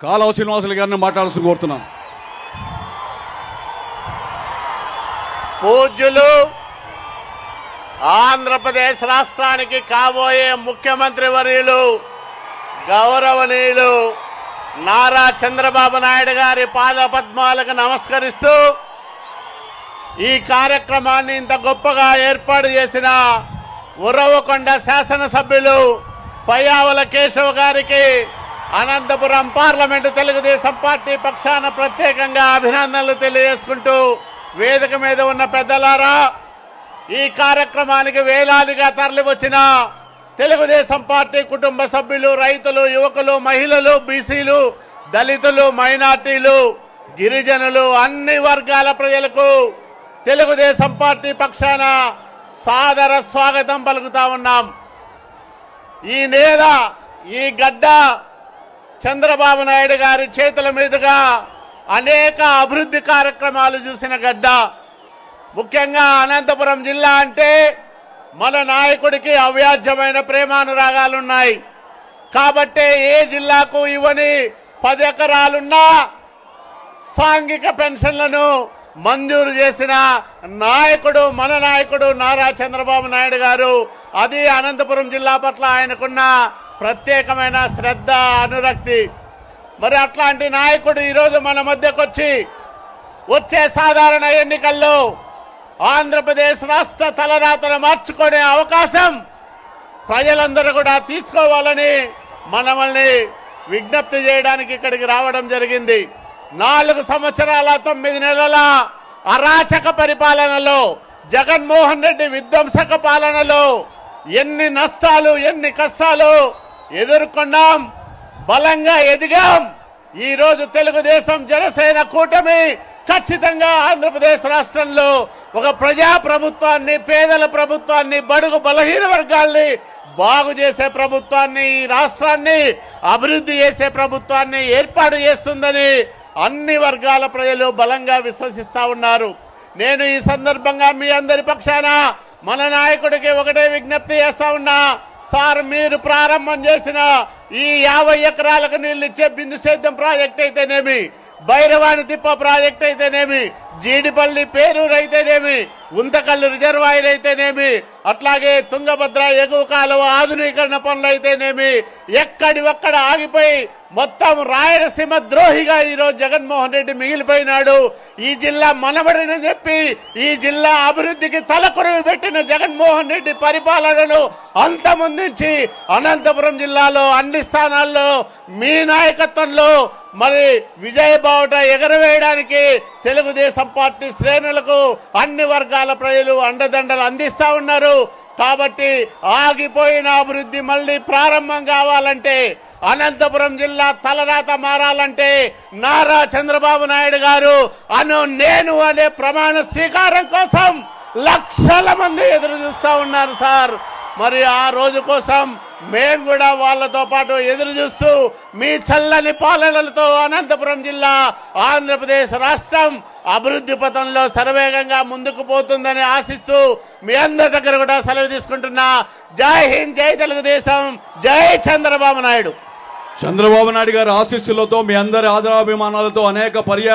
కాలవ శ్రీనివాసులు గారిని మాట్లాడాల్సి కోరుతున్నాను. పూజ్యులు ఆంధ్రప్రదేశ్ రాష్ట్రానికి కాబోయే ముఖ్యమంత్రి వర్యులు గౌరవనీయులు నారా చంద్రబాబు నాయుడు గారి పాదపద్మాలకు నమస్కరిస్తూ ఈ కార్యక్రమాన్ని ఇంత గొప్పగా ఏర్పాటు చేసిన ఉరవకొండ శాసనసభ్యులు పయ్యావల కేశవ్ గారికి అనంతపురం పార్లమెంటు తెలుగుదేశం పార్టీ పక్షాన ప్రత్యేకంగా అభినందనలు తెలియజేసుకుంటూ వేదిక మీద ఉన్న పెద్దలారా ఈ కార్యక్రమానికి వేలాదిగా తరలివచ్చిన తెలుగుదేశం పార్టీ కుటుంబ సభ్యులు రైతులు యువకులు మహిళలు బీసీలు దళితులు మైనార్టీలు గిరిజనులు అన్ని వర్గాల ప్రజలకు తెలుగుదేశం పార్టీ పక్షాన సాదర స్వాగతం పలుకుతా ఉన్నాం. ఈ నేల ఈ గడ్డ చంద్రబాబు నాయుడు గారి చేతుల మీదుగా అనేక అభివృద్ధి కార్యక్రమాలు చూసిన గడ్డ. ముఖ్యంగా అనంతపురం జిల్లా అంటే మన నాయకుడికి అవ్యాజ్యమైన ప్రేమానురాగాలున్నాయి కాబట్టే ఏ జిల్లాకు ఇవ్వని పది ఎకరాలున్నా సాంఘిక పెన్షన్లను మంజూరు చేసిన నాయకుడు మన నాయకుడు నారా చంద్రబాబు నాయుడు గారు అది అనంతపురం జిల్లా పట్ల ఆయనకున్న ప్రత్యేకమైన శ్రద్ధ అనురక్తి. మరి అట్లాంటి నాయకుడు ఈరోజు మన మధ్యకొచ్చి వచ్చే సాధారణ ఎన్నికల్లో ఆంధ్రప్రదేశ్ రాష్ట్ర తలరాతను మార్చుకునే అవకాశం ప్రజలందరూ కూడా తీసుకోవాలని మనల్ని విజ్ఞప్తి చేయడానికి ఇక్కడికి రావడం జరిగింది. నాలుగు సంవత్సరాల తొమ్మిది నెలల అరాచక పరిపాలనలో జగన్మోహన్ రెడ్డి విధ్వంసక పాలనలో ఎన్ని నష్టాలు ఎన్ని కష్టాలు ఎదుర్కొన్నాం బలంగా ఎదిగాం. ఈ రోజు తెలుగుదేశం జనసేన కూటమి ఖచ్చితంగా ఆంధ్రప్రదేశ్ రాష్ట్రంలో ఒక ప్రజా ప్రభుత్వాన్ని పేదల ప్రభుత్వాన్ని బడుగు బలహీన వర్గాల్ని బాగు చేసే ప్రభుత్వాన్ని ఈ రాష్ట్రాన్ని అభివృద్ధి చేసే ప్రభుత్వాన్ని ఏర్పాటు చేస్తుందని అన్ని వర్గాల ప్రజలు బలంగా విశ్వసిస్తా ఉన్నారు. నేను ఈ సందర్భంగా మీ అందరి పక్షాన మన నాయకుడికి ఒకటే విజ్ఞప్తి చేస్తా ఉన్నా. సార్ మీరు ప్రారంభం చేసిన ఈ యాభై ఎకరాలకు నీళ్ళు ఇచ్చే బిందు సేద్యం ప్రాజెక్ట్ అయితేనేమి? భైరవాణి తిప్ప ప్రాజెక్ట్ అయితేనేమి? జీడిపల్లి పేరూరు అయితేనేమి ఉంతకల్లు రిజర్వాయర్ అయితేనేమి? అట్లాగే తుంగభద్ర ఎగువ కాలువ ఆధునీకరణ పనులు అయితేనేమి? ఎక్కడి ఒక్కడ ఆగిపోయి మొత్తం రాయలసీమ ద్రోహిగా ఈరోజు జగన్మోహన్ రెడ్డి మిగిలిపోయినాడు. ఈ జిల్లా మనబడిని చెప్పి ఈ జిల్లా అభివృద్ధికి తలకొరవి పెట్టిన జగన్మోహన్ రెడ్డి పరిపాలనను అంతమొందించి అనంతపురం జిల్లాలో అన్ని అన్ని స్థానాల్లో మీ నాయకత్వంలో మరి విజయ బావుట ఎగరవేయడానికి తెలుగుదేశం పార్టీ శ్రేణులకు అన్ని వర్గాల ప్రజలు అండదండలు అందిస్తా ఉన్నారు. కాబట్టి ఆగిపోయిన అభివృద్ధి మళ్ళీ ప్రారంభం కావాలంటే అనంతపురం జిల్లా తలరాత మారాలంటే నారా చంద్రబాబు నాయుడు గారు అను నేను అనే ప్రమాణ స్వీకారం కోసం లక్షల మంది ఎదురు చూస్తా ఉన్నారు సార్. మరి ఆ రోజు కోసం మేము కూడా వాళ్ళతో పాటు ఎదురు చూస్తూ మీ చల్లని పాలనలతో అనంతపురం జిల్లా ఆంధ్రప్రదేశ్ రాష్ట్రం అభివృద్ధి పథంలో సర్వేగంగా ముందుకు పోతుందని ఆశిస్తూ మీ అందరి దగ్గర కూడా సెలవు తీసుకుంటున్నా. జై హింద్ జై తెలుగుదేశం జై చంద్రబాబు నాయుడు. చంద్రబాబు నాయుడు గారి ఆశీస్సులతో మీ అందరి ఆదరాభిమానాలతో అనేక పర్యాయ